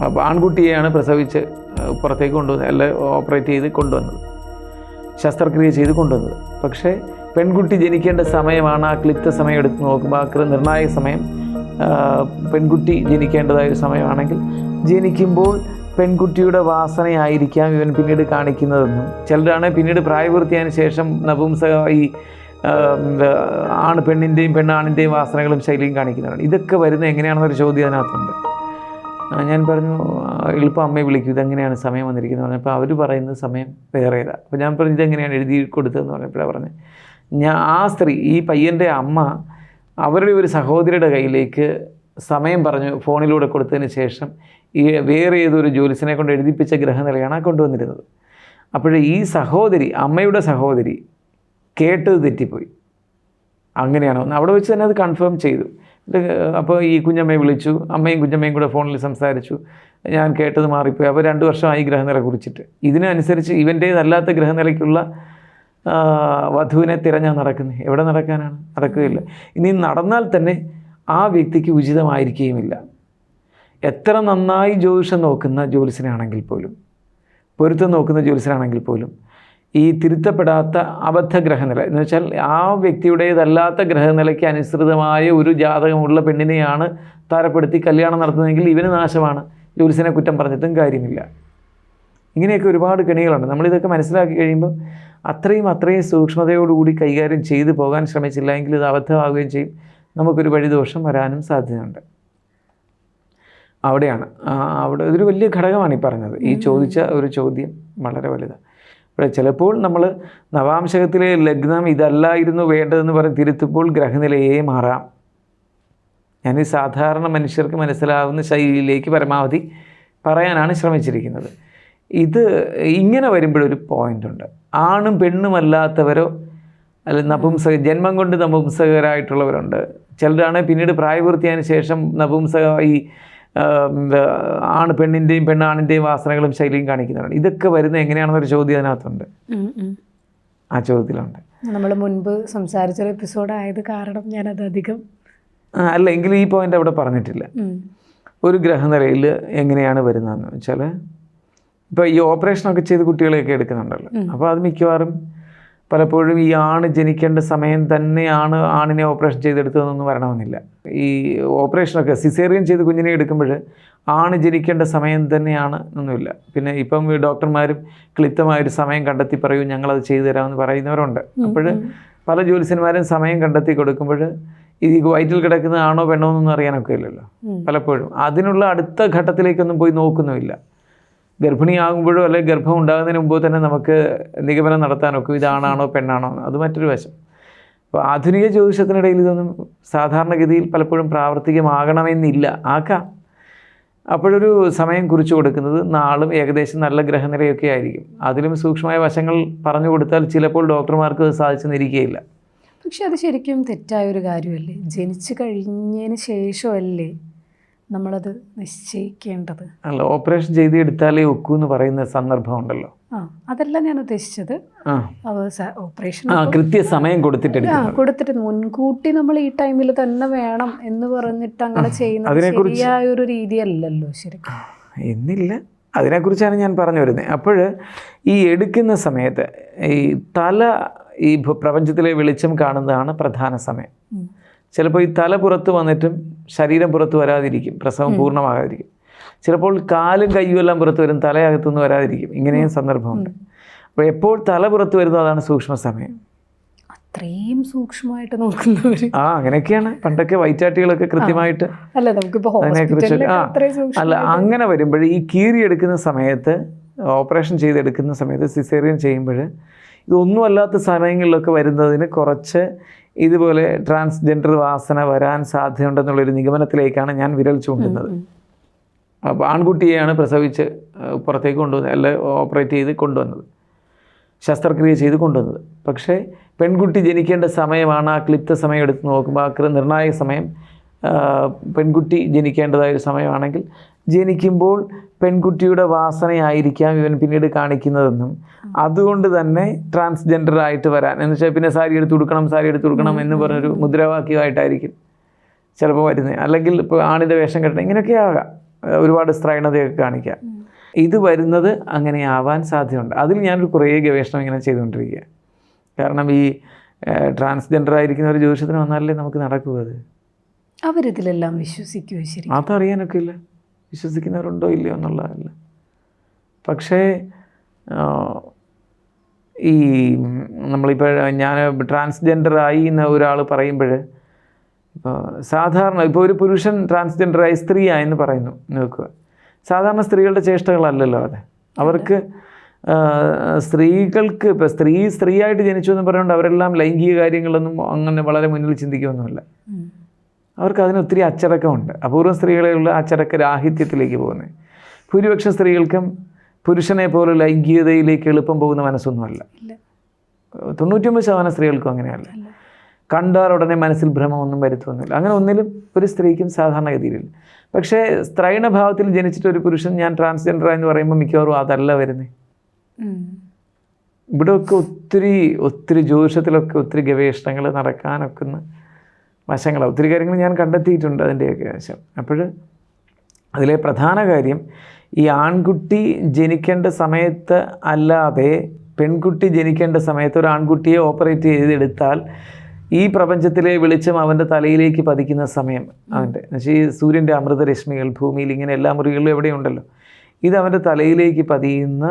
അപ്പോൾ ആൺകുട്ടിയെയാണ് പ്രസവിച്ച് പുറത്തേക്ക് കൊണ്ടുവന്നത് അല്ല ഓപ്പറേറ്റ് ചെയ്ത് കൊണ്ടുവന്നത് ശസ്ത്രക്രിയ ചെയ്ത് കൊണ്ടുവന്നത്. പക്ഷേ പെൺകുട്ടി ജനിക്കേണ്ട സമയമാണ് ആ ക്ലിപ്ത സമയം എടുത്ത് നോക്കുമ്പോൾ ആ നിർണായക സമയം പെൺകുട്ടി ജനിക്കേണ്ടതായ ഒരു സമയമാണെങ്കിൽ ജനിക്കുമ്പോൾ പെൺകുട്ടിയുടെ വാസനയായിരിക്കാം ഇവൻ പിന്നീട് കാണിക്കുന്നതെന്നും ചിലരാണ് പിന്നീട് പ്രായപൂർത്തിയായതിനു ശേഷം നപുംസക ഈ ആ, എന്താ, ആണ് പെണ്ണിന്റെയും പെണ്ണാണിന്റെയും വാസനകളും ശൈലിയും കാണിക്കുന്നതാണ് ഇതൊക്കെ വരുന്നത് എങ്ങനെയാണെന്നൊരു ചോദ്യം അതിനകത്തുണ്ട്. ഞാൻ പറഞ്ഞു എളുപ്പം അമ്മയെ വിളിക്കും ഇതെങ്ങനെയാണ് സമയം വന്നിരിക്കുന്നത്? പറഞ്ഞപ്പോൾ അവർ പറയുന്ന സമയം വേറെ ഏതാ അപ്പോൾ ഞാൻ പറഞ്ഞു ഇതെങ്ങനെയാണ് എഴുതി കൊടുത്തതെന്ന് പറഞ്ഞപ്പോഴാണ് പറഞ്ഞത്. ഞാൻ ആ സ്ത്രീ ഈ പയ്യന്റെ അമ്മ അവരുടെ ഒരു സഹോദരിയുടെ കയ്യിലേക്ക് സമയം പറഞ്ഞു ഫോണിലൂടെ കൊടുത്തതിന് ശേഷം ഈ വേറെ ഏതൊരു ജോലിസിനെ കൊണ്ട് എഴുതിപ്പിച്ച ഗ്രഹനിലയാണ് കൊണ്ടുവന്നിരുന്നത്. അപ്പോഴേ ഈ സഹോദരി അമ്മയുടെ സഹോദരി കേട്ടത് തെറ്റിപ്പോയി. അങ്ങനെയാണോ? അവിടെ വെച്ച് തന്നെ അത് കൺഫേം ചെയ്തു. അപ്പോൾ ഈ കുഞ്ഞമ്മയെ വിളിച്ചു. അമ്മയും കുഞ്ഞമ്മയും കൂടെ ഫോണിൽ സംസാരിച്ചു. ഞാൻ കേട്ടത് മാറിപ്പോയി. അപ്പോൾ രണ്ട് വർഷമായി ഗ്രഹനില കുറിച്ചിട്ട്. ഇതിനനുസരിച്ച് ഇവന്റേതല്ലാത്ത ഗ്രഹനിലയ്ക്കുള്ള വധുവിനെ തിരഞ്ഞാൽ നടക്കുന്നത് എവിടെ നടക്കാനാണ്? നടക്കുകയില്ല. ഇനി നടന്നാൽ തന്നെ ആ വ്യക്തിക്ക് ഉചിതമായിരിക്കുകയുമില്ല. എത്ര നന്നായി ജ്യോതിഷം നോക്കുന്ന ജ്യോത്സ്യനാണെങ്കിൽ പോലും പൊരുത്തം നോക്കുന്ന ജ്യോത്സ്യനാണെങ്കിൽ പോലും ഈ തിരുത്തപ്പെടാത്ത അബദ്ധ ഗ്രഹനില എന്ന് വെച്ചാൽ ആ വ്യക്തിയുടേതല്ലാത്ത ഗ്രഹനിലയ്ക്ക് അനുസൃതമായ ഒരു ജാതകമുള്ള പെണ്ണിനെയാണ് താരപ്പെടുത്തി കല്യാണം നടത്തുന്നതെങ്കിൽ ഇവന് നാശമാണ്. ജോലിസിനെ കുറ്റം പറഞ്ഞിട്ടും കാര്യമില്ല. ഇങ്ങനെയൊക്കെ ഒരുപാട് കെണികളുണ്ട്. നമ്മളിതൊക്കെ മനസ്സിലാക്കി കഴിയുമ്പോൾ അത്രയും അത്രയും സൂക്ഷ്മതയോടുകൂടി കൈകാര്യം ചെയ്തു പോകാൻ ശ്രമിച്ചില്ല എങ്കിൽ ഇത് അബദ്ധമാവുകയും ചെയ്യും. നമുക്കൊരു വഴിദോഷം വരാനും സാധ്യതയുണ്ട്. അവിടെയാണ്. അവിടെ ഇതൊരു വലിയ ഘടകമാണ് ഈ പറഞ്ഞത്. ഈ ചോദിച്ച ഒരു ചോദ്യം വളരെ വലുതാണ്. ചിലപ്പോൾ നമ്മൾ നവാംശകത്തിലെ ലഗ്നം ഇതല്ലായിരുന്നു വേണ്ടതെന്ന് പറഞ്ഞ് തിരുത്തുമ്പോൾ ഗ്രഹനിലയെ മാറാം. ഞാൻ ഈ സാധാരണ മനുഷ്യർക്ക് മനസ്സിലാവുന്ന ശൈലിയിലേക്ക് പരമാവധി പറയാനാണ് ശ്രമിച്ചിരിക്കുന്നത്. ഇത് ഇങ്ങനെ വരുമ്പോഴൊരു പോയിന്റ് ഉണ്ട്. ആണും പെണ്ണുമല്ലാത്തവരോ അല്ല നപുംസക ജന്മം കൊണ്ട് നപുംസകരായിട്ടുള്ളവരുണ്ട്. ചിലരാണ് പിന്നീട് പ്രായപൂർത്തിയായതിനു ശേഷം നപുംസക ഈ ആണ് പെണ്ണിന്റെയും പെണ്ണാണിന്റെയും വാസനകളും ശൈലിയും കാണിക്കുന്നവരാണ്. ഇതൊക്കെ വരുന്നത് എങ്ങനെയാണെന്നൊരു ചോദ്യം അതിനകത്തുണ്ട്. ആ ചോദ്യത്തിലുണ്ട്. നമ്മൾ മുൻപ് സംസാരിച്ചൊരു എപ്പിസോഡ് ആയത് കാരണം ഞാനത് അധികം അല്ല എങ്കിലും ഈ പോയിന്റ് അവിടെ പറഞ്ഞിട്ടില്ല. ഒരു ഗ്രഹനിലയിൽ എങ്ങനെയാണ് വരുന്നതെന്ന് വെച്ചാൽ ഇപ്പോൾ ഈ ഓപ്പറേഷനൊക്കെ ചെയ്ത് കുട്ടികളെയൊക്കെ എടുക്കുന്നുണ്ടല്ലോ. അപ്പോൾ അത് മിക്കവാറും പലപ്പോഴും ഈ ആണ് ജനിക്കേണ്ട സമയം തന്നെയാണ് ആണിനെ ഓപ്പറേഷൻ ചെയ്തെടുത്തതെന്നൊന്നും വരണമെന്നില്ല. ഈ ഓപ്പറേഷനൊക്കെ സിസേറിയൻ ചെയ്ത് കുഞ്ഞിനെ എടുക്കുമ്പോൾ ആണ് ജനിക്കേണ്ട സമയം തന്നെയാണ് എന്നൊന്നുമില്ല. പിന്നെ ഇപ്പം ഡോക്ടർമാരും ക്ലിപ്തമായൊരു സമയം കണ്ടെത്തി പറയൂ ഞങ്ങളത് ചെയ്തു തരാമെന്ന് പറയുന്നവരുണ്ട്. അപ്പോൾ പല ജ്യോത്സ്യന്മാരും സമയം കണ്ടെത്തി കൊടുക്കുമ്പോൾ ഈ വയറ്റിൽ കിടക്കുന്ന ആണോ പെണ്ണോ എന്നൊന്നും അറിയാനൊക്കെ ഇല്ലല്ലോ. പലപ്പോഴും. അതിനുള്ള അടുത്ത ഘട്ടത്തിലേക്കൊന്നും പോയി നോക്കുന്നുമില്ല. ഗർഭിണിയാകുമ്പോഴോ അല്ലെങ്കിൽ ഗർഭം ഉണ്ടാകുന്നതിന് മുമ്പോ തന്നെ നമുക്ക് നിഗമനം നടത്താനൊക്കെ ഇതാണാണോ പെണ്ണാണോ. അത് മറ്റൊരു വശം. അപ്പോൾ ആധുനിക ജ്യോതിഷത്തിനിടയിൽ ഇതൊന്നും സാധാരണഗതിയിൽ പലപ്പോഴും പ്രാവർത്തികമാകണമെന്നില്ല. ആക്കാം അപ്പോഴൊരു സമയം കുറിച്ച് കൊടുക്കുന്നത് നാളും ഏകദേശം നല്ല ഗ്രഹനിലയൊക്കെ ആയിരിക്കും. അതിലും സൂക്ഷ്മമായ വശങ്ങൾ പറഞ്ഞു കൊടുത്താൽ ചിലപ്പോൾ ഡോക്ടർമാർക്ക് അത് സാധിച്ചെന്നിരിക്കുകയില്ല പക്ഷെ അത് ശരിക്കും തെറ്റായ ഒരു കാര്യമല്ലേ? ജനിച്ചു കഴിഞ്ഞതിന് ശേഷമല്ലേ നമ്മളത് നിശ്ചയിക്കേണ്ടത്. അല്ല ഓപ്പറേഷൻ ചെയ്ത് എടുത്താലേ ഒക്കൂ എന്ന് പറയുന്ന സന്ദർഭമുണ്ടല്ലോ ആ അതല്ല ഞാൻ ഉദ്ദേശിച്ചത് ഓപ്പറേഷൻ കൃത്യസമയം കൊടുത്തിട്ട് കൊടുത്തിട്ട് മുൻകൂട്ടി നമ്മൾ ഈ ടൈമിൽ തന്നെ വേണം എന്ന് പറഞ്ഞിട്ട് അങ്ങനെ ചെയ്യുന്നത് ശരിയായൊരു ശരിയായ ഒരു രീതിയല്ലല്ലോ ശരിക്കും. എന്നില്ല. അതിനെക്കുറിച്ചാണ് ഞാൻ പറഞ്ഞു വരുന്നത്. അപ്പോൾ ഈ എടുക്കുന്ന സമയത്ത് ഈ തല ഈ പ്രപഞ്ചത്തിലെ വെളിച്ചം കാണുന്നതാണ് പ്രധാന സമയം. ചിലപ്പോൾ ഈ തല പുറത്ത് വന്നിട്ടും ശരീരം പുറത്ത് വരാതിരിക്കും പ്രസവം പൂർണമാകാതിരിക്കും. ചിലപ്പോൾ കാലും കയ്യും എല്ലാം പുറത്ത് വരും തലയകത്തുനിന്ന് വരാതിരിക്കും. ഇങ്ങനെയും സന്ദർഭമുണ്ട്. അപ്പോൾ എപ്പോൾ തല പുറത്ത് വരുന്നു അതാണ് സൂക്ഷ്മ സമയം. അത്രയും സൂക്ഷ്മമായിട്ട് നോക്കുന്നവര്. ആ അങ്ങനെയൊക്കെയാണ്. പണ്ടൊക്കെ വൈറ്റാട്ടികളൊക്കെ കൃത്യമായിട്ട് അല്ല അതിനെക്കുറിച്ച് ആ അല്ല അങ്ങനെ വരുമ്പോൾ ഈ കീറിയെടുക്കുന്ന സമയത്ത് ഓപ്പറേഷൻ ചെയ്തെടുക്കുന്ന സമയത്ത് സിസേറിയൻ ചെയ്യുമ്പോൾ ഇതൊന്നും അല്ലാത്ത സമയങ്ങളിലൊക്കെ വരുന്നതിന് കുറച്ച് ഇതുപോലെ ട്രാൻസ്ജെൻഡർ വാസന വരാൻ സാധ്യതയുണ്ടെന്നുള്ളൊരു നിഗമനത്തിലേക്കാണ് ഞാൻ വിരൽ ചൂണ്ടുന്നത്. അപ്പോൾ ആൺകുട്ടിയെയാണ് പ്രസവിച്ച് പുറത്തേക്ക് കൊണ്ടുവന്നത് അല്ല ഓപ്പറേറ്റ് ചെയ്ത് കൊണ്ടുവന്നത് ശസ്ത്രക്രിയ ചെയ്ത് കൊണ്ടുവന്നത്. പക്ഷേ പെൺകുട്ടി ജനിക്കേണ്ട സമയമാണ് ആ ക്ലിപ്ത സമയം എടുത്ത് നോക്കുമ്പോൾ ആ നിർണായക സമയം പെൺകുട്ടി ജനിക്കേണ്ടതായ ഒരു സമയമാണെങ്കിൽ ജനിക്കുമ്പോൾ പെൺകുട്ടിയുടെ വാസനയായിരിക്കാം ഇവൻ പിന്നീട് കാണിക്കുന്നതെന്നും. അതുകൊണ്ട് തന്നെ ട്രാൻസ്ജെൻഡർ ആയിട്ട് വരാൻ. എന്ന് വെച്ചാൽ പിന്നെ സാരി എടുത്ത് കൊടുക്കണം സാരി എടുത്ത് കൊടുക്കണം എന്ന് പറഞ്ഞൊരു മുദ്രാവാക്യമായിട്ടായിരിക്കും ചിലപ്പോൾ വരുന്നത് അല്ലെങ്കിൽ ഇപ്പോൾ ആണിന്റെ വേഷം കെട്ടണം ഇങ്ങനെയൊക്കെ ആകാം. ഒരുപാട് സ്ത്രൈണതയൊക്കെ കാണിക്കാം. ഇത് വരുന്നത് അങ്ങനെ ആവാൻ സാധ്യതയുണ്ട്. അതിൽ ഞാനൊരു കുറേ ഗവേഷണം ഇങ്ങനെ ചെയ്തുകൊണ്ടിരിക്കുക കാരണം ഈ ട്രാൻസ്ജെൻഡർ ആയിരിക്കുന്ന ഒരു ജ്യോതിഷത്തിന് വന്നാലേ നമുക്ക് നടക്കൂ അത്? അവരിതിലെല്ലാം വിശ്വസിക്കുമോ ശരി അതറിയാനൊക്കെ ഇല്ല. വിശ്വസിക്കുന്നവരുണ്ടോ ഇല്ലയോ എന്നുള്ളതല്ല. പക്ഷേ ഈ നമ്മളിപ്പോൾ ഞാൻ ട്രാൻസ്ജെൻഡർ ആയി എന്ന് ഒരാൾ പറയുമ്പോൾ ഇപ്പോൾ സാധാരണ ഇപ്പോൾ ഒരു പുരുഷൻ ട്രാൻസ്ജെൻഡറായി സ്ത്രീയായെന്ന് പറയുന്നു നോക്കുക. സാധാരണ സ്ത്രീകളുടെ ചേഷ്ടകളല്ലല്ലോ അത്. അവർക്ക് സ്ത്രീകൾക്ക് ഇപ്പോൾ സ്ത്രീ സ്ത്രീയായിട്ട് ജനിച്ചു എന്ന് പറയുന്നുണ്ട് അവരെല്ലാം ലൈംഗിക കാര്യങ്ങളൊന്നും അങ്ങനെ വളരെ മുന്നിൽ ചിന്തിക്കുകയൊന്നുമില്ല ഉം. അവർക്ക് അതിന് ഒത്തിരി അച്ചടക്കമുണ്ട്. അപൂർവം സ്ത്രീകളുള്ള അച്ചടക്ക രാഹിത്യത്തിലേക്ക് പോകുന്നത്. ഭൂരിപക്ഷം സ്ത്രീകൾക്കും പുരുഷനെ പോലെ ലൈംഗികതയിലേക്ക് എളുപ്പം പോകുന്ന മനസ്സൊന്നുമല്ല. തൊണ്ണൂറ്റൊമ്പത് ശതമാനം സ്ത്രീകൾക്കും അങ്ങനെയല്ല. കണ്ടാൽ ഉടനെ മനസ്സിൽ ഭ്രമമൊന്നും വരുത്തുന്നില്ല. അങ്ങനെ ഒന്നിലും ഒരു സ്ത്രീക്കും സാധാരണഗതിയിലില്ല. പക്ഷേ സ്ത്രൈണഭാവത്തിൽ ജനിച്ചിട്ട് ഒരു പുരുഷൻ ഞാൻ ട്രാൻസ്ജെൻഡർ എന്ന് പറയുമ്പോൾ മിക്കവാറും അതല്ല വരുന്നത്. ഇവിടെയൊക്കെ ഒത്തിരി ഒത്തിരി ജ്യോതിഷത്തിലൊക്കെ ഒത്തിരി ഗവേഷണങ്ങൾ നടക്കാനൊക്കുന്ന വശങ്ങൾ. ഒത്തിരി കാര്യങ്ങൾ ഞാൻ കണ്ടെത്തിയിട്ടുണ്ട് അതിന്റെയൊക്കെ വശം. അപ്പോൾ അതിലെ പ്രധാന കാര്യം ഈ ആൺകുട്ടി ജനിക്കേണ്ട സമയത്ത് അല്ലാതെ പെൺകുട്ടി ജനിക്കേണ്ട സമയത്ത് ഒരു ആൺകുട്ടിയെ ഓപ്പറേറ്റ് ചെയ്തെടുത്താൽ ഈ പ്രപഞ്ചത്തിലെ വെളിച്ചം അവന്റെ തലയിലേക്ക് പതിക്കുന്ന സമയം അവന്റെ. എന്നുവെച്ചാൽ ഈ സൂര്യന്റെ അമൃതരശ്മികൾ ഭൂമിയിൽ ഇങ്ങനെ എല്ലാ മുറികളിലും എവിടെയുണ്ടല്ലോ? ഇത് അവന്റെ തലയിലേക്ക് പതിയുന്ന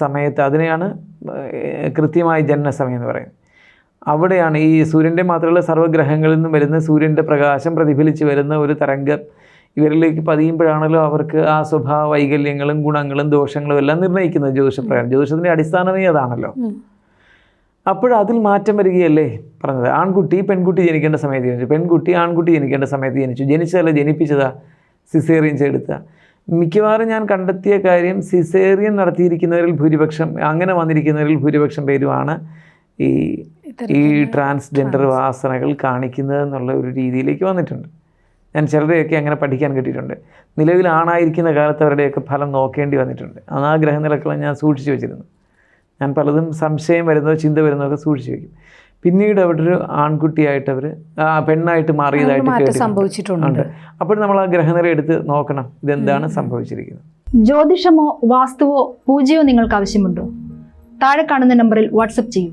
സമയത്ത് അതിനെയാണ് കൃത്യമായ ജനന സമയം എന്ന് പറയുന്നത്. അവിടെയാണ് ഈ സൂര്യന്റെ മാത്രമല്ല സർവഗ്രഹങ്ങളിൽ നിന്നും വരുന്ന സൂര്യന്റെ പ്രകാശം പ്രതിഫലിച്ച് വരുന്ന ഒരു തരംഗം. ഇവരിലേക്ക് പതിയുമ്പോഴാണല്ലോ അവർക്ക് ആ സ്വഭാവ വൈകല്യങ്ങളും ഗുണങ്ങളും ദോഷങ്ങളും എല്ലാം നിർണയിക്കുന്നത് ജ്യോതിഷപ്രകാരം. ജ്യോതിഷത്തിന്റെ അടിസ്ഥാനമേ അതാണല്ലോ. അപ്പോഴതിൽ മാറ്റം വരികയല്ലേ? പറഞ്ഞത് ആൺകുട്ടി പെൺകുട്ടി ജനിക്കേണ്ട സമയത്ത് ജനിച്ചു. പെൺകുട്ടി ആൺകുട്ടി ജനിക്കേണ്ട സമയത്ത് ജനിച്ചു. ജനിച്ചതല്ല ജനിപ്പിച്ചതാ. സിസേറിയൻ ചെയ്തെടുത്ത മിക്കവാറും ഞാൻ കണ്ടെത്തിയ കാര്യം സിസേറിയൻ നടത്തിയിരിക്കുന്നവരിൽ ഭൂരിപക്ഷം അങ്ങനെ വന്നിരിക്കുന്നവരിൽ ഭൂരിപക്ഷം പേരുമാണ് ഈ ഈ ട്രാൻസ്ജെൻഡർ വാസനകൾ കാണിക്കുന്നത് എന്നുള്ള ഒരു രീതിയിലേക്ക് വന്നിട്ടുണ്ട്. ഞാൻ ചിലരെയൊക്കെ അങ്ങനെ പഠിക്കാൻ കിട്ടിയിട്ടുണ്ട്. നിലവിൽ ആണായിരിക്കുന്ന കാലത്ത് അവരുടെയൊക്കെ ഫലം നോക്കേണ്ടി വന്നിട്ടുണ്ട്. ആ ഗ്രഹനിലക്കളെ ഞാൻ സൂക്ഷിച്ചു വെച്ചിരുന്നു. ഞാൻ പലതും സംശയം വരുന്നതോ ചിന്ത വരുന്നതോ ഒക്കെ സൂക്ഷിച്ചു വെക്കും. പിന്നീട് അവിടെ ഒരു ആൺകുട്ടിയായിട്ട് അവർ പെണ്ണായിട്ട് മാറിയതായിട്ട് സംഭവിച്ചിട്ടുണ്ട്. അപ്പോൾ നമ്മൾ ആ ഗ്രഹനില എടുത്ത് നോക്കണം. ഇതെന്താണ് സംഭവിച്ചിരിക്കുന്നത്? ജ്യോതിഷമോ വാസ്തുവോ പൂജയോ നിങ്ങൾക്ക് ആവശ്യമുണ്ടോ? താഴെ കാണുന്ന നമ്പറിൽ വാട്സപ്പ് ചെയ്യൂ.